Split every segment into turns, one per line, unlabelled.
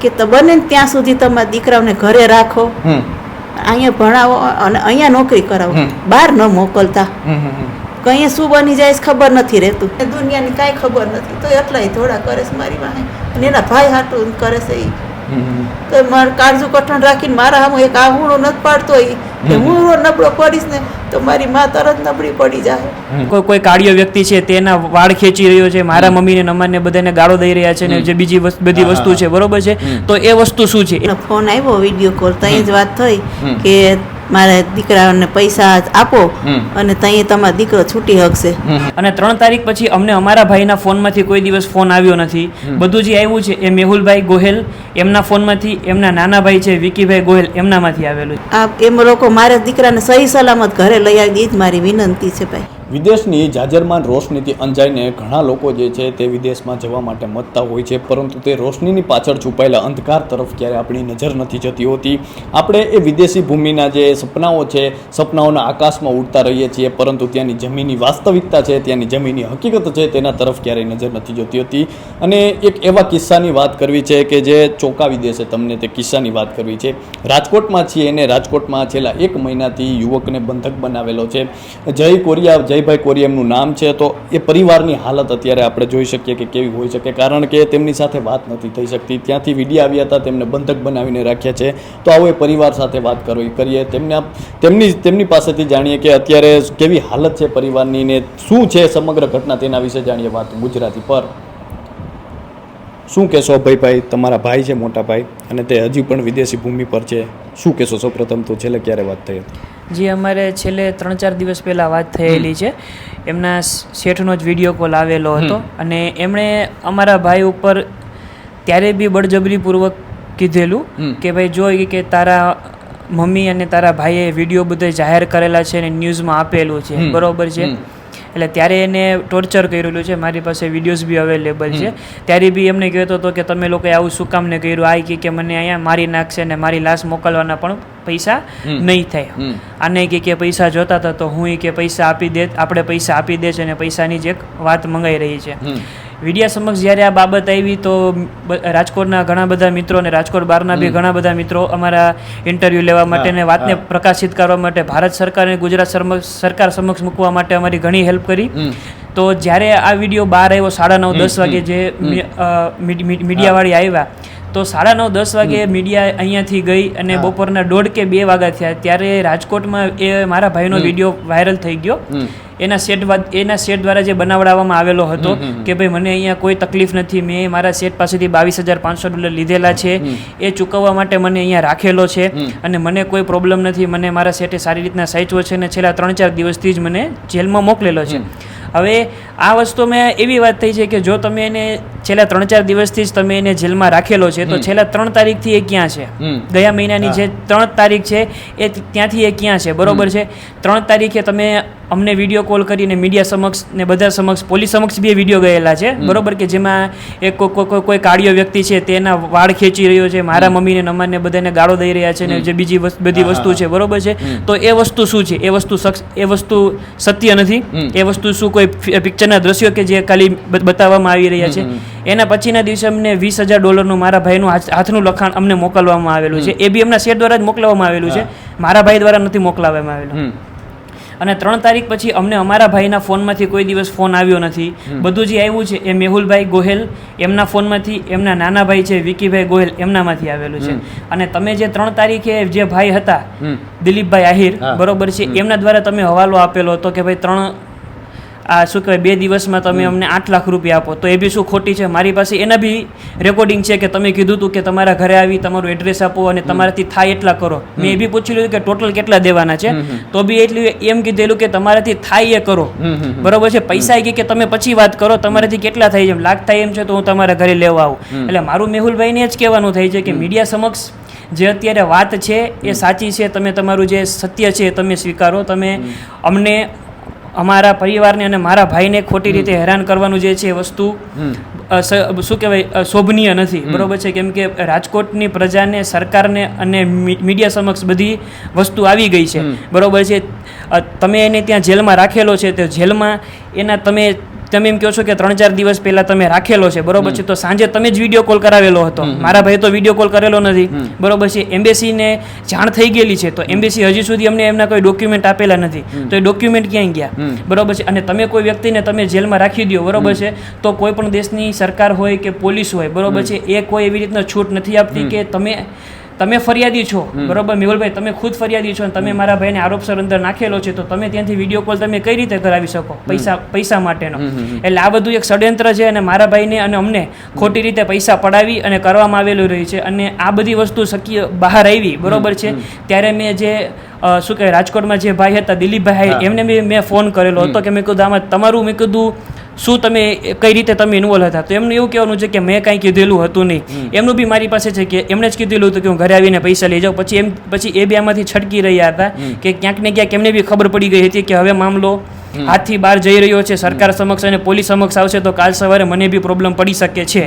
કે તો બને ને ત્યાં સુધી તમારા દીકરાઓને ઘરે રાખો.
હમ.
અહીંયા ભણાવો અને અહીંયા નોકરી કરાવો. બહાર ન મોકલતા.
હમ હમ હમ.
કઈ શું બની જાય ખબર નથી રહેતું. દુનિયાની કાંઈ ખબર નથી. તો એટલા થોડા કરે છે મારી પાસે અને એના ભાઈ હાટું કરે છે એ. તો મારે કાળજુ કઠણ રાખીને મારા હું એક આહુણો નથી પાડતો એ હું નબળો પડીશ ને તો મારી માં તરત નબળી પડી જાય.
કોઈ કોઈ કાળિયો વ્યક્તિ છે તેના વાળ ખેંચી રહ્યો છે મારા મમ્મીને ને અમારને બધાને ગાળો દઈ રહ્યા છે ને જે બીજી બધી વસ્તુ છે બરોબર છે? તો એ વસ્તુ શું છે?
ફોન આવ્યો વીડિયો કોલ ત્યાં જ વાત થઈ કે મારા દીકરાને પૈસા આપો અને ત્યાં તમારો દીકરો છૂટી
હમ.
અને ત્રણ તારીખ પછી અમને અમારા ભાઈના ફોનમાંથી કોઈ દિવસ ફોન આવ્યો નથી. બધું જે આવ્યું છે એ મેહુલભાઈ ગોહેલ એમના ફોનમાંથી એમના નાના ભાઈ છે વિકીભાઈ ગોહેલ એમનામાંથી આવેલું
આ એમ લોકો મારા દીકરાને સહી સલામત ઘરે લઈ આવી એ જ મારી વિનંતી છે ભાઈ.
વિદેશની જાજરમાન રોશનીથી અંજાઈને ઘણા લોકો જે છે તે વિદેશમાં જવા માટે મતતા હોય છે, પરંતુ તે રોશનીની પાછળ છુપાયેલા અંધકાર તરફ ક્યારે આપણી નજર નથી જતી હોતી. આપણે એ વિદેશી ભૂમિના જે સપનાઓ છે, સપનાઓના આકાશમાં ઉડતા રહીએ છીએ, પરંતુ ત્યાંની જમીનની વાસ્તવિકતા છે, ત્યાંની જમીનની હકીકત છે, તેના તરફ ક્યારેય નજર નથી જતી હોતી. અને એક એવા કિસ્સાની વાત કરવી છે કે જે ચોંકાવી દેશે તમને તે કિસ્સાની વાત કરવી છે. રાજકોટમાં છીએ અને રાજકોટમાં છેલ્લા એક મહિનાથી યુવકને બંધક બનાવેલો છે. જય કોરિયા જયભાઈ કોરી એમનું નામ છે, તો એ પરિવારની હાલત અત્યારે આપણે જોઈ શકીએ કે કેવી હોઈ શકે. કારણ કે તેમની સાથે વાત નથી થઈ શકતી. ત્યાંથી વીડિયો આવ્યા હતા, તેમને બંધક બનાવીને રાખ્યા છે. તો આવો એ પરિવાર સાથે વાત કરવી કરીએ. તેમના, તેમની તેમની પાસેથી જાણીએ કે અત્યારે કેવી હાલત છે પરિવારની ને શું છે સમગ્ર ઘટના તેના વિશે જાણીએ વાત ગુજરાતી પર. શું કહેશો ભાઈ તમારા ભાઈ છે, મોટા ભાઈ, અને તે હજી પણ વિદેશી ભૂમિ પર છે. શું કહેશો? સૌપ્રથમ તો છેલ્લે ક્યારે વાત થઈ હતી?
જે અમારે છેલ્લે ત્રણ ચાર દિવસ પહેલાં વાત થયેલી છે. એમના શેઠનો જ વીડિયો કોલ આવેલો હતો. અને એમણે અમારા ભાઈ ઉપર ત્યારે બી બળજબરીપૂર્વક કીધેલું કે ભાઈ જો કે તારા મમ્મી અને તારા ભાઈએ વીડિયો બધે જાહેર કરેલા છે અને ન્યૂઝમાં આપેલું છે. બરોબર છે. એટલે ત્યારે એને ટોર્ચર કરેલું છે. મારી પાસે વિડીયોઝ બી અવેલેબલ છે. ત્યારે બી એમને કહેતો હતો કે તમે લોકોએ આવું શું કામ ને કર્યું? આ કે કે મને અહીંયા મારી નાખશે ને મારી લાશ મોકલવાના પણ પૈસા નહીં થાય. આને કે કે પૈસા જોતા હતા તો હું કે પૈસા આપી દે આપણે પૈસા આપી દે છે અને પૈસાની જ એક વાત મંગાઈ રહી છે.
હમ.
વિડિયા સમક્ષ જ્યારે આ બાબત આવી તો રાજકોટના ઘણા બધા મિત્રો અને રાજકોટ બહારના બી ઘણા બધા મિત્રો અમારા ઇન્ટરવ્યૂ લેવા માટે અને વાતને પ્રકાશિત કરવા માટે ભારત સરકાર અને ગુજરાત સમક્ષ સરકાર સમક્ષ મૂકવા માટે અમારી ઘણી હેલ્પ કરી. તો જ્યારે આ વીડિયો બહાર આવ્યો સાડા નવ દસ વાગે જે મીડિયાવાળી આવ્યા તો સાડા નવ દસ વાગે મીડિયા અહીંયાથી ગઈ અને બપોરના દોઢ કે બે વાગ્યા થયા. ત્યારે રાજકોટમાં એ મારા ભાઈનો વીડિયો વાયરલ થઈ ગયો. એના સેટ એના સેટ દ્વારા જે બનાવડાવવામાં આવેલો હતો. કે ભાઈ મને અહીંયા કોઈ તકલીફ નથી. મેં મારા સેટ પાસેથી બાવીસ હજાર પાંચસો ડોલર લીધેલા છે. એ ચૂકવવા માટે મને અહીંયા રાખેલો છે અને મને કોઈ પ્રોબ્લેમ નથી. મને મારા સેટે સારી રીતના સાચવો છે અને છેલ્લા ત્રણ ચાર દિવસથી જ મને જેલમાં મોકલેલો છે. હવે આ વસ્તુ મેં એવી વાત થઈ છે કે જો તમે એને છેલ્લા ત્રણ ચાર દિવસથી જ તમે એને જેલમાં રાખેલો છે તો છેલ્લા ત્રણ તારીખથી એ ક્યાં છે. ગયા મહિનાની જે ત્રણ તારીખ છે એ ત્યાંથી એ ક્યાં છે? બરોબર છે? ત્રણ તારીખે તમે અમને વીડિયો કોલ કરીને મીડિયા સમક્ષ ને બધા સમક્ષ પોલીસ સમક્ષ બી એ વીડિયો ગયેલા છે. બરોબર કે જેમાં એક કોઈ- કાળિયો વ્યક્તિ છે તેના વાળ ખેંચી રહ્યો છે મારા મમ્મીને નમાને બધાને ગાળો દઈ રહ્યા છે ને જે બીજી બધી વસ્તુ છે બરોબર છે? તો એ વસ્તુ શું છે? એ વસ્તુ એ વસ્તુ સત્ય નથી. એ વસ્તુ શું કોઈ પિક્ચરના દ્રશ્યો કે જે ખાલી બતાવવામાં આવી રહ્યા છે? એના પછીના દિવસે અમને વીસ હજાર ડોલરનું મારા ભાઈનું હાથનું લખાણ અમને મોકલવામાં આવેલું છે. એ બી એમના શેર દ્વારા જ મોકલવામાં આવેલું છે. મારા ભાઈ દ્વારા નથી મોકલાવવામાં આવેલું. અને ત્રણ તારીખ પછી અમને અમારા ભાઈના ફોનમાંથી કોઈ દિવસ ફોન આવ્યો નથી. બધું જે આવ્યું છે એ મેહુલભાઈ ગોહેલ એમના ફોનમાંથી એમના નાના ભાઈ છે વિકીભાઈ ગોહેલ એમનામાંથી આવેલું છે. અને તમે જે ત્રણ તારીખે જે ભાઈ હતા દિલીપભાઈ આહિર બરોબર છે એમના દ્વારા તમે હવાલો આપેલો હતો કે ભાઈ ત્રણ આ શું કહેવાય બે દિવસમાં તમે અમને આઠ લાખ રૂપિયા આપો. તો એ બી શું ખોટી છે? મારી પાસે એના બી રેકોર્ડિંગ છે કે તમે કીધું હતું કે તમારા ઘરે આવી તમારું એડ્રેસ આપો અને તમારાથી થાય એટલા કરો. મેં એ બી પૂછી લીધું કે ટોટલ કેટલા દેવાના છે? તો બી એટલું એમ કીધેલું કે તમારાથી થાય એ કરો. બરોબર છે? પૈસા એ કે તમે પછી વાત કરો તમારાથી કેટલા થાય છે? એમ લાખ થાય એમ છે તો હું તમારા ઘરે લેવા આવું. એટલે મારું મેહુલભાઈને જ કહેવાનું થાય છે કે મીડિયા સમક્ષ જે અત્યારે વાત છે એ સાચી છે તમે તમારું જે સત્ય છે એ તમે સ્વીકારો. તમે અમને અમારા પરિવારને અને મારા ભાઈને ખોટી રીતે હેરાન કરવાનું જે છે એ વસ્તુ શું કહેવાય શોભનીય નથી. બરોબર છે? કેમ કે રાજકોટની પ્રજાને સરકારને અને મીડિયા સમક્ષ બધી વસ્તુ આવી ગઈ છે. બરોબર છે? તમે એને ત્યાં જેલમાં રાખેલો છે તો જેલમાં એના તમે તમે એમ કહો છો કે ત્રણ ચાર દિવસ પહેલા તમે રાખેલો છે બરોબર છે? તો સાંજે તમે જ વીડિયો કોલ કરાવેલો હતો. મારા ભાઈ તો વીડિયો કોલ કરેલો નથી. બરોબર છે? એમ્બેસીને જાણ થઈ ગયેલી છે તો એમ્બેસી હજી સુધી અમને એમના કોઈ ડોક્યુમેન્ટ આપેલા નથી. તો એ ડોક્યુમેન્ટ ક્યાંય ગયા? બરોબર છે? અને તમે કોઈ વ્યક્તિને તમે જેલમાં રાખી દો બરોબર છે? તો કોઈ પણ દેશની સરકાર હોય કે પોલીસ હોય બરોબર છે? એ કોઈ એવી રીતના છૂટ નથી આપતી કે તમે તમે ફરિયાદી છો. બરોબર મેહુલભાઈ તમે ખુદ ફરિયાદી છો અને તમે મારા ભાઈને આરોપસર અંદર નાખેલો છે તો તમે ત્યાંથી વીડિયો કોલ તમે કઈ રીતે કરાવી શકો? પૈસા પૈસા માટેનો. એટલે આ બધું એક ષડયંત્ર છે અને મારા ભાઈને અને અમને ખોટી રીતે પૈસા પડાવી અને કરવામાં આવેલું રહ્યું છે અને આ બધી વસ્તુ શક્ય બહાર આવી બરોબર છે? ત્યારે મેં જે શું કહેવાય રાજકોટમાં જે ભાઈ હતા દિલીપભાઈ એમને બી મેં ફોન કરેલો હતો કે મેં કીધું આમાં તમારું મેં કીધું શું તમે કઈ રીતે તમે ઇન્વોલ્વ હતા? તો એમનું એવું કહેવાનું છે કે મેં કાંઈ કીધેલું હતું નહીં. એમનું બી મારી પાસે છે કે એમણે જ કીધેલું હતું કે હું ઘરે આવીને પૈસા લઈ જાઉં. પછી એમ પછી એ બે આમાંથી છટકી રહ્યા હતા કે ક્યાંક ને ક્યાંક એમને બી ખબર પડી ગઈ હતી કે હવે મામલો હાથથી બહાર જઈ રહ્યો છે. સરકાર સમક્ષ અને પોલીસ સમક્ષ આવશે તો કાલ સવારે મને બી પ્રોબ્લેમ પડી શકે છે.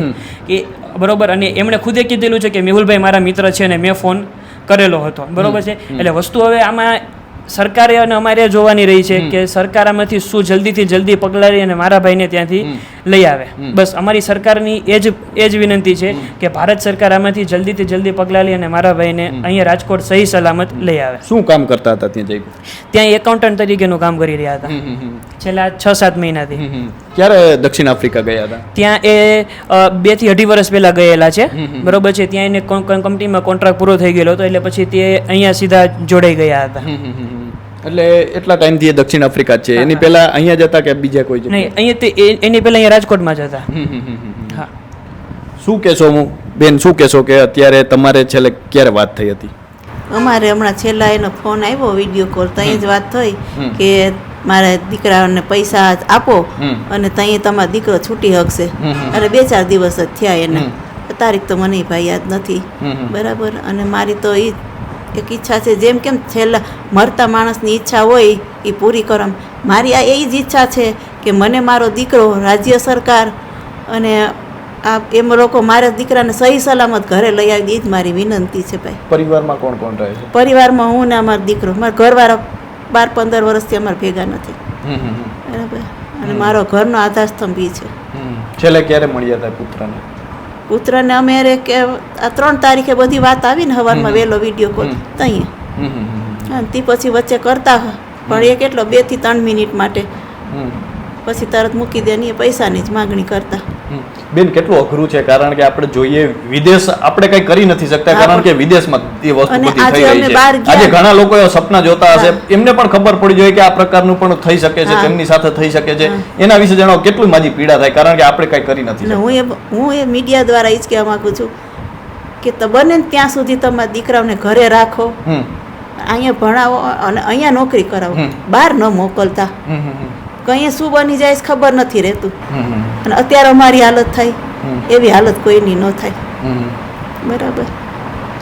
કે બરોબર અને એમણે ખુદે કીધેલું છે કે મેહુલભાઈ મારા મિત્ર છે અને મેં ફોન કરેલો હતો. બરોબર છે? એટલે વસ્તુ હવે આમાં સરકારે અને અમારે જોવાની રહી છે કે સરકાર આમાંથી શું જલ્દીથી જલ્દી પગલાં લઈ અને મારા ભાઈને ત્યાંથી લઈ આવે. બસ અમારી સરકારની એ જ એ જ વિનંતી છે કે ભારત સરકાર આમાંથી જલ્દીથી જલ્દી પગલાં લઈ અને મારા ભાઈને અહીંયા રાજકોટ સહી સલામત લઈ આવે.
શું કામ કરતા હતા ત્યાં જઈ?
ત્યાં એકાઉન્ટન્ટ તરીકેનું કામ કરી રહ્યા હતા. છેલ્લા છ સાત મહિનાથી
ક્યારે દક્ષિણ આફ્રિકા ગયા હતા?
ત્યાં એ બેથી અઢી વર્ષ પહેલા ગયેલા છે. બરોબર છે ત્યાં એને કંપનીમાં કોન્ટ્રાક્ટ પૂરો થઈ ગયેલો હતો એટલે પછી તે અહીંયા સીધા જોડાઈ ગયા હતા.
એટલે એટલા ટાઈમથી એ દક્ષિણ આફ્રિકા છે. એની પહેલા અહીંયા જતા કે બીજા કોઈ
નહીં અહીંયા તે એની પહેલા અહીંયા રાજકોટમાં જ હતા.
હમ, હમ, હમ, હમ.
હા.
શું કહેશો હું? બેન શું કહેશો કે અત્યારે તમારે છેલ્લે ક્યારે વાત થઈ હતી?
અમારે હમણાં છેલ્લા એનો ફોન આવ્યો વીડિયો કોલ ત્યાં જ વાત થઈ કે મારા દીકરાને પૈસા આપો અને ત્યાં તમારો દીકરો છૂટી
હમ.
અને બે ચાર દિવસ જ થયા એને. તારીખ તો મને ભાઈ યાદ નથી. બરાબર. અને મારી તો એ એક ઈચ્છા છે. જેમ કેમ છેલ્લા મરતા માણસની ઈચ્છા હોય એ પૂરી કરમ મારી આ એ જ ઈચ્છા છે કે મને મારો દીકરો રાજ્ય સરકાર અને આ એમ લોકો મારા દીકરાને સહી સલામત ઘરે લઈ આવી દે એ જ મારી વિનંતી છે ભાઈ.
પરિવારમાં કોણ કોણ રહે છે?
પરિવારમાં હું ને અમારો દીકરો. મારા ઘરવાળા બાર પંદર વર્ષથી અમારા ભેગા નથી. બરાબર? અને મારો ઘરનો આધારસ્તંભ ઈ છે.
છેલ્લે ક્યારે મળ્યા હતા પુત્રને?
પુત્રને અમે કે આ ત્રણ તારીખે બધી વાત આવી ને સવારમાં વહેલો વીડિયો કોલ. તઈએ. તે પછી વચ્ચે કરતા પણ એ કેટલો બેથી ત્રણ મિનિટ માટે. પછી તરત મૂકી દે ને એ પૈસાની જ માગણી કરતા.
બેન કેટલું અઘરું છે? કારણ કે આપણે જોઈએ વિદેશ આપણે કઈ કરી નથી શકતા કારણ કે વિદેશમાં એ વસ્તુ બધી થઈ રહી છે. આજે ઘણા લોકો એવા સપના જોતા હશે. એમને પણ ખબર પડી જોઈએ કે આ પ્રકારનું પણ થઈ શકે છે તેમની સાથે થઈ શકે છે. એના વિશે જણાવો કેટલું માજી પીડા થાય? કારણ કે આપણે કઈ કરી નથી
હું એ હું એ મીડિયા દ્વારા એ જ કહેવા માંગુ છું કે બને ત્યાં સુધી તમારા દીકરાઓને ઘરે રાખો. અહીંયા ભણાવો અને અહીંયા નોકરી કરાવો. બહાર ન મોકલતા. કંઈ શું બની જાય ખબર નથી રહેતું. અને અત્યારે અમારી હાલત થાય. એવી હાલત કોઈની ન થાય. બરાબર.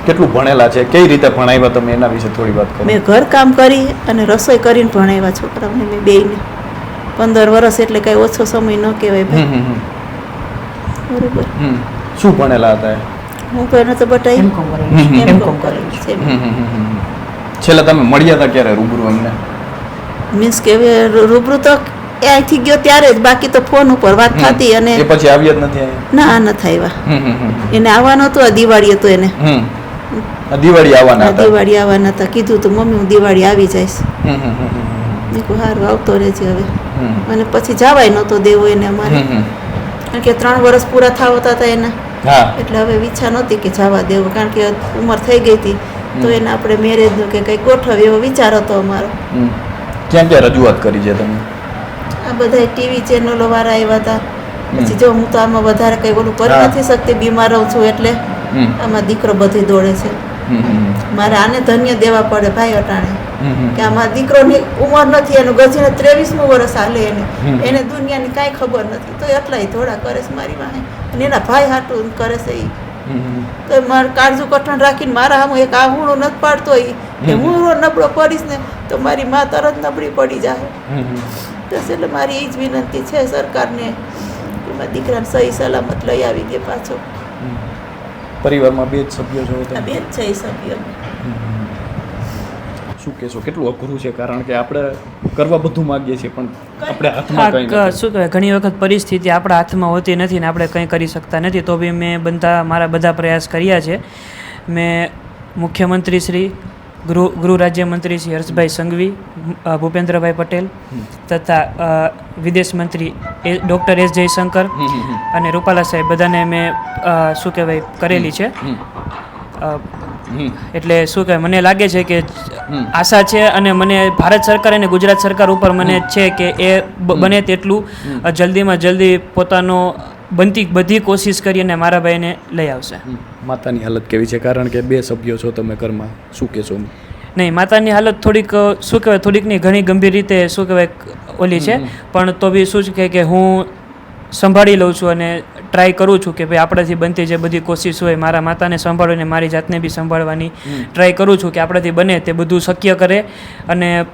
કેટલું ભણેલા છે? કઈ રીતે ભણાવ્યા તમે એના વિશે થોડી વાત કરો.
મેં ઘર કામ કરી અને રસોઈ કરીને ભણાવ્યા છોકરાઓને મેં બેયને. પંદર વર્ષ એટલે કાંઈ ઓછો સમય ન કહેવાય. બરોબર.
શું ભણેલા હતા
હું પહેલા તો બટાઈ
એમ કોમ કરેલું છે.
છેલ્લે તમે મળ્યા હતા ક્યારે રૂબરૂ એમને?
મીન્સ કે રૂબરૂ તો એ અહીંથી ગયો ત્યારે જ બાકી તો ફોન ઉપર વાત થતી અને
એ પછી આવ્યા જ નથી
ના ન આવ્યા. એને આવવાનો હતો દિવાળી હતો એને.
દિવાળી આવવાના હતા?
દિવાળી આવવાના હતા. કીધું તો મમ્મી હું દિવાળી આવી જઈશ. મેં કહું સારું આવતો રહેજે હવે. અને પછી જવાય નહોતો દેવો એને અમારે. કારણ કે ત્રણ વર્ષ પૂરા થાવતા હતા એના. એટલે હવે ઈચ્છા નહોતી કે જવા દેવો. કારણ કે ઉંમર થઈ ગઈ હતી. તો એને આપણે મેરેજનું કે કંઈક ગોઠવ એવો વિચાર હતો અમારો.
ક્યાં ક્યાં રજૂઆત કરી છે તમે?
આ બધા ટીવી ચેનલો વાળા આવ્યા હતા પછી જો હું તો આમાં વધારે કંઈ ઓલું કરી નથી શકતી બીમાર રહું છું એટલે આમાં દીકરો બધી દોડે છે. મારે આને ધન્ય દેવા પડે ભાઈ અટાણે. કે આમાં દીકરોની ઉંમર નથી એનું ગજીને ત્રેવીસમું વર્ષ હાલે એને. એને દુનિયાની કાંઈ ખબર નથી. તો એટલાય થોડા કરે છે મારી વાહે. અને એના ભાઈ હાટું કરે છે એ. તો મારે કાળજુ કઠણ રાખીને મારા હું એક આહુણો નથી પાડતો એ. હું નબળો પડીશ ને તો મારી મા તરત નબળી પડી જાય. બસ એટલે મારી એ જ વિનંતી છે સરકારને કે મારા દીકરાને સહી સલામત લઈ આવી દે પાછો.
પરિવારમાં બે જ સભ્યો છો
બે જ છે સભ્ય
શું કહેશો? કેટલું અઘરું છે? કારણ કે આપણે કરવા બધું માગીએ છીએ પણ આપણે હાથમાં કંઈ
શું કહેવાય? ઘણી વખત પરિસ્થિતિ આપણા હાથમાં હોતી નથી ને આપણે કંઈ કરી શકતા નથી તો બી મેં બધા મારા બધા પ્રયાસ કર્યા છે. મેં મુખ્યમંત્રી શ્રી ગૃહ ગૃહ રાજ્યમંત્રી શ્રી હર્ષભાઈ સંઘવી ભૂપેન્દ્રભાઈ પટેલ તથા વિદેશ મંત્રી એ ડૉક્ટર એસ જયશંકર. અને રૂપાલા સાહેબ બધાને મેં શું કહેવાય કરેલી છે. એટલે શું કહેવાય મને લાગે છે કે આશા છે અને મને ભારત સરકાર અને ગુજરાત સરકાર ઉપર મને છે કે એ બને તેટલું જલ્દીમાં જલ્દી પોતાનો બનતી બધી કોશિશ કરી અને મારા ભાઈને લઈ આવશે.
માતાની હાલત કેવી છે? કારણ કે બે સભ્યો છો તમે ઘરમાં. શું કહેશો?
નહીં માતાની હાલત થોડીક શું કહેવાય થોડીક નહીં ઘણી ગંભીર રીતે શું કહેવાય ઓલી છે. પણ તો બી શું છે કે હું સંભાળી લઉં છું અને ટ્રાય કરું છું કે ભાઈ આપણાથી બનતી જે બધી કોશિશ હોય મારા માતાને સંભાળીને મારી જાતને બી સંભાળવાની ટ્રાય કરું છું કે આપણાથી બને તે બધું શક્ય કરે અને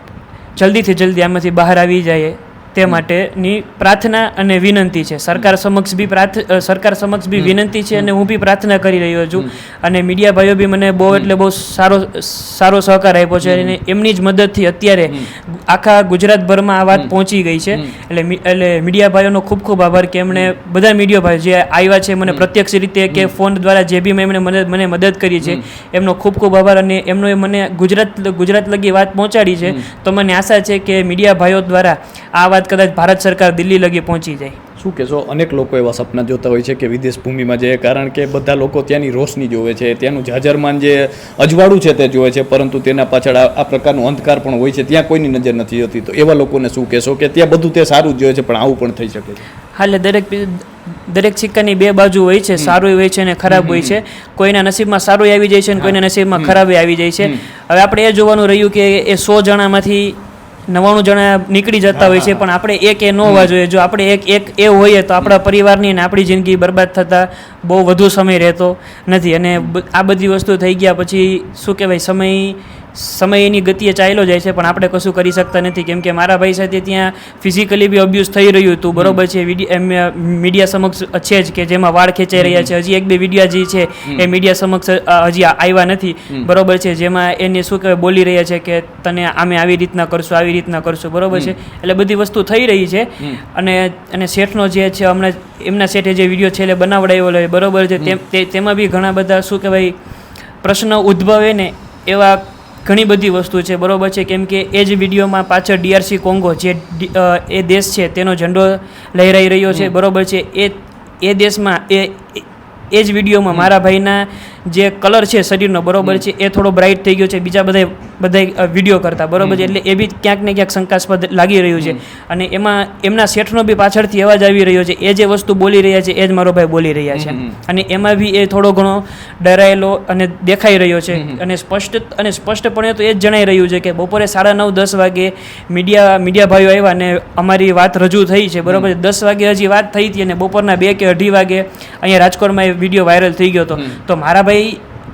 જલ્દીથી જલ્દી આમાંથી બહાર આવી જાય. તે માટેની પ્રાર્થના અને વિનંતી છે. સરકાર સમક્ષ બી પ્રાર્થ સરકાર સમક્ષ બી વિનંતી છે અને હું બી પ્રાર્થના કરી રહ્યો છું. અને મીડિયા ભાઈઓ બી મને બહુ એટલે બહુ સારો સારો સહકાર આપ્યો છે અને એમની જ મદદથી અત્યારે આખા ગુજરાતભરમાં આ વાત પહોંચી ગઈ છે. એટલે મી- એટલે મીડિયા ભાઈઓનો ખૂબ ખૂબ આભાર કે એમણે બધા મીડિયા ભાઈઓ જે આવ્યા છે મને પ્રત્યક્ષ રીતે કે ફોન દ્વારા જે બી એમણે મદદ મને મદદ કરી છે એમનો ખૂબ ખૂબ આભાર અને એમનો એ મને ગુજરાત ગુજરાત લગી વાત પહોંચાડી છે. તો મને આશા છે કે મીડિયા ભાઈઓ દ્વારા આ વાત કદાચ ભારત સરકાર દિલ્હી લગી પહોંચી જાય.
શું કહેશો? અનેક લોકો એવા સપના જોતા હોય છે કે વિદેશ ભૂમિમાં જાય કારણ કે બધા લોકો ત્યાંની રોશની જોવે છે ત્યાંનું જાજરમાન જે અજવાળું છે તે જોવે છે પરંતુ તેના પાછળ આ પ્રકારનો અંધકાર પણ હોય છે ત્યાં કોઈની નજર નથી જતી તો એવા લોકોને શું કહેશો કે ત્યાં બધું તે સારું જ જોવે છે પણ આવું પણ થઈ શકે છે?
હાલે દરેક દરેક સિક્કાની બે બાજુ હોય છે સારું હોય છે અને ખરાબ હોય છે. કોઈના નસીબમાં સારું આવી જાય છે અને કોઈના નસીબમાં ખરાબ આવી જાય છે. હવે આપણે એ જોવાનું રહ્યું કે એ સો જણામાંથી નવ્વાણું જણા નીકળી જતા હોય છે પણ આપણે એક એ ન હોવા જોઈએ. જો આપણે એક એક એ હોઈએ તો આપણા પરિવારની અને આપણી જિંદગી બરબાદ થતાં બહુ વધુ સમય રહેતો નથી. અને આ બધી વસ્તુ થઈ ગયા પછી શું કહેવાય? સમય સમય એની ગતિએ ચાલ્યો જાય છે પણ આપણે કશું કરી શકતા નથી. કેમ કે મારા ભાઈ સાથે ત્યાં ફિઝિકલી બી અબ્યુઝ થઈ રહ્યું હતું. બરોબર છે મીડિયા સમક્ષ છે જ કે જેમાં વાળ ખેંચાઈ રહ્યા છે. હજી એક બે વિડીયા જે છે એ મીડિયા સમક્ષ હજી આવ્યા નથી. બરોબર છે જેમાં એને શું કહેવાય બોલી રહ્યા છે કે તને આમે આવી રીતના કરશું આવી રીતના કરશું. બરોબર છે? એટલે બધી વસ્તુ થઈ રહી છે. અને અને શેઠનો જે છે હમણાં એમના શેઠે જે વીડિયો છેલ્લે બનાવડાવેલો હોય બરોબર છે? તેમ તે- તેમાં બી ઘણા બધા શું કહેવાય પ્રશ્ન ઉદ્ભવે ને એવા ઘણી બધી વસ્તુ છે. બરોબર છે? કેમ કે એ જ વિડીયોમાં પાછળ ડીઆરસી કોંગો જે એ દેશ છે તેનો ઝંડો લહેરાઈ રહ્યો છે. બરોબર છે? એ એ દેશમાં એ એ જ વિડીયોમાં મારા ભાઈના જે કલર છે શરીરનો બરોબર છે એ થોડો બ્રાઇટ થઈ ગયો છે બીજા બધા બધા વીડિયો કરતા બરોબર છે એટલે એ બી ક્યાંક ને ક્યાંક શંકાસ્પદ લાગી રહ્યું છે. અને એમાં એમના શેઠનો બી પાછળથી અવાજ આવી રહ્યો છે એ જે વસ્તુ બોલી રહ્યા છે એ જ મારો ભાઈ બોલી રહ્યા છે. અને એમાં બી એ થોડો ઘણો ડરાયેલો અને દેખાઈ રહ્યો છે. અને સ્પષ્ટ અને સ્પષ્ટપણે તો એ જ જણાઈ રહ્યું છે કે બપોરે સાડા નવ દસ વાગે મીડિયા મીડિયા ભાઈઓ આવ્યા અને અમારી વાત રજૂ થઈ છે બરોબર છે. દસ વાગે હજી વાત થઈ હતી અને બપોરના બે કે અઢી વાગે અહીંયા રાજકોટમાં એ વીડિયો વાયરલ થઈ ગયો હતો. તો મારા ભાઈ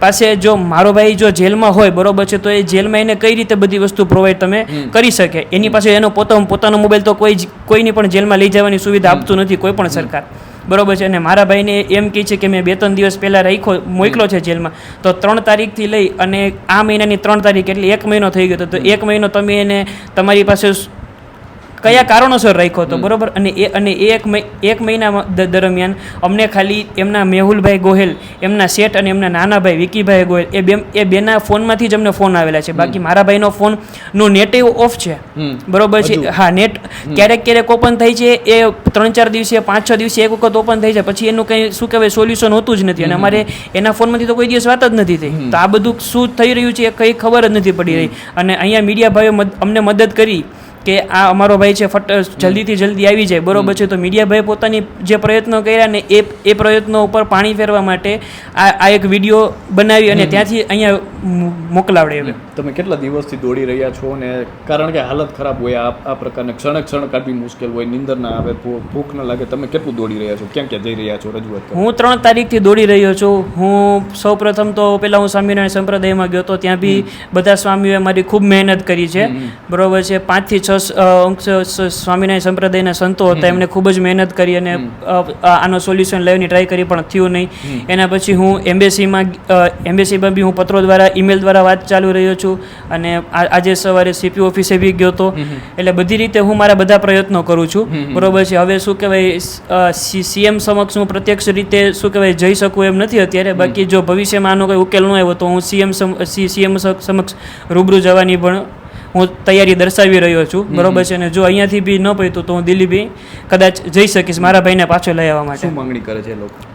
પાસે જો મારો ભાઈ જો જેલમાં હોય બરોબર છે તો એ જેલમાં એને કઈ રીતે બધી વસ્તુ પ્રોવાઈડ તમે કરી શકે? એની પાસે એનો પોતો પોતાનો મોબાઈલ તો કોઈ કોઈની પણ જેલમાં લઈ જવાની સુવિધા આપતું નથી કોઈ પણ સરકાર. બરોબર છે અને મારા ભાઈને એમ કહે છે કે મેં બે ત્રણ દિવસ પહેલાં રાખ્યો મોકલો છે જેલમાં. તો ત્રણ તારીખથી લઈ અને આ મહિનાની ત્રણ તારીખ એટલે એક મહિનો થઈ ગયો હતો તો એક મહિનો તમે એને તમારી પાસે કયા કારણોસર રાખ્યો હતો બરોબર? અને એ અને એ એક એક મહિના દરમિયાન અમને ખાલી એમના મેહુલભાઈ ગોહેલ એમના શેઠ અને એમના નાના ભાઈ વિકીભાઈ ગોહેલ એ બે એ બેના ફોનમાંથી જ અમને ફોન આવેલા છે. બાકી મારા ભાઈનો ફોન નો નેટ ઓફ છે. બરોબર છે? હા નેટ ક્યારેક ક્યારેક ઓપન થાય છે એ ત્રણ ચાર દિવસે પાંચ છ દિવસે એક વખત ઓપન થઈ છે. પછી એનું કંઈ શું કહેવાય સોલ્યુશન હોતું જ નથી. અને અમારે એના ફોનમાંથી તો કોઈ દિવસ વાત જ નથી થઈ. તો આ બધું શું થઈ રહ્યું છે એ કંઈ ખબર જ નથી પડી રહી. અને અહીંયા મીડિયા ભાઈઓ અમને મદદ કરી. કે આ અમારો ભાઈ છે ફટ જલ્દીથી જલ્દી આવી જાય. બરોબર છે તો મીડિયાભાઈ પોતાની જે પ્રયત્નો કર્યા ને એ એ પ્રયત્નો ઉપર પાણી ફેરવા માટે આ આ એક વીડિયો બનાવી અને ત્યાંથી અહીંયા મો- હવે
તમે કેટલા દિવસથી દોડી રહ્યા છો ને કારણ કે હાલત ખરાબ હોય આ આ પ્રકારના ક્ષણે ક્ષણ કાઢવી મુશ્કેલ હોય નિંદર ના આવે ભૂખ ન લાગે તમે કેટલું દોડી રહ્યા છો? ક્યાં ક્યાં જઈ રહ્યા છો રજૂઆત
હું ત્રણ તારીખથી દોડી રહ્યો છું. હું સૌ પ્રથમ તો પહેલાં હું સ્વામિનારાયણ સંપ્રદાયમાં ગયો હતો ત્યાં બી બધા સ્વામીઓએ મારી ખૂબ મહેનત કરી છે. બરોબર છે. પાંચથી છ અંશ સ્વામિનારાયણ સંપ્રદાયના સંતો હતા એમને ખૂબ જ મહેનત કરી અને આનો સોલ્યુશન લેવાની ટ્રાય કરી પણ થયું નહીં. એના પછી હું એમ્બેસીમાં એમ્બેસીમાં બી હું પત્રો દ્વારા ઈમેલ દ્વારા વાત ચાલુ રહ્યો છું અને આ- આજે સવારે સીપી ઓફિસે બી ગયો હતો એટલે બધી રીતે હું મારા બધા પ્રયત્નો કરું છું. બરોબર છે. હવે શું કહેવાય સીએમ સમક્ષ હું પ્રત્યક્ષ રીતે શું કહેવાય જઈ શકું એમ નથી અત્યારે. બાકી જો ભવિષ્યમાં આનો કોઈ ઉકેલ ન આવ્યો તો હું સીએમ સીએમ સમક્ષ રૂબરૂ જવાની પણ હું તૈયારી દર્શાવી રહ્યો છું. બરોબર છે. અને જો અહીંયાથી બી ન પહોંચ્યું તો હું દિલ્હી બી કદાચ જઈ શકીશ મારા ભાઈને પાછો લઈ આવવા માટે.
શું માંગણી કરે છે લોકો?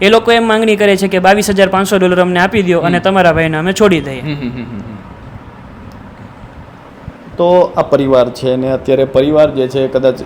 એ લોકો એમ માંગણી કરે છે કે બાવીસ હજાર પાંચસો ડોલર અમને આપી દો અને તમારા ભાઈને અમે છોડી દઈએ.
તો આ પરિવાર છે ને અત્યારે પરિવાર જે છે કદાચ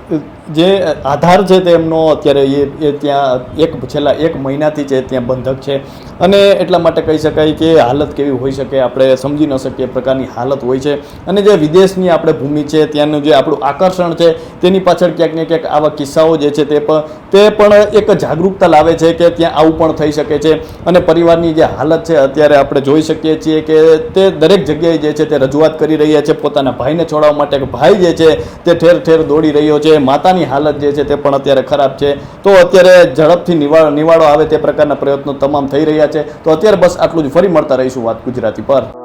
જે આધાર છે તે એમનો અત્યારે એ એ ત્યાં એક છેલ્લા એક મહિનાથી છે, ત્યાં બંધક છે. અને એટલા માટે કહી શકાય કે હાલત કેવી હોઈ શકે, આપણે સમજી ન શકીએ પ્રકારની હાલત હોય છે. અને જે વિદેશની આપણે ભૂમિ છે, ત્યાંનું જે આપણું આકર્ષણ છે, તેની પાછળ ક્યાંક ને ક્યાંક આવા કિસ્સાઓ જે છે તે પણ તે પણ એક જાગૃતતા લાવે છે કે ત્યાં આવું પણ થઈ શકે છે. અને પરિવારની જે હાલત છે, અત્યારે આપણે જોઈ શકીએ છીએ કે તે દરેક જગ્યાએ જે છે તે રજૂઆત કરી રહ્યા છે. પોતાના ભાઈને છોડાવવા માટે ભાઈ જે છે તે ઠેર ઠેર દોડી રહ્યો છે. માતાની હાલત જે છે તે પણ અત્યારે ખરાબ છે. તો અત્યારે ઝડપથી નિવાડો નિવાડો આવે તે પ્રકારના પ્રયત્નો તમામ થઈ રહ્યા છે. તો અત્યારે બસ આટલું જ. ફરી મળતા રહીશું વાત ગુજરાતી પર.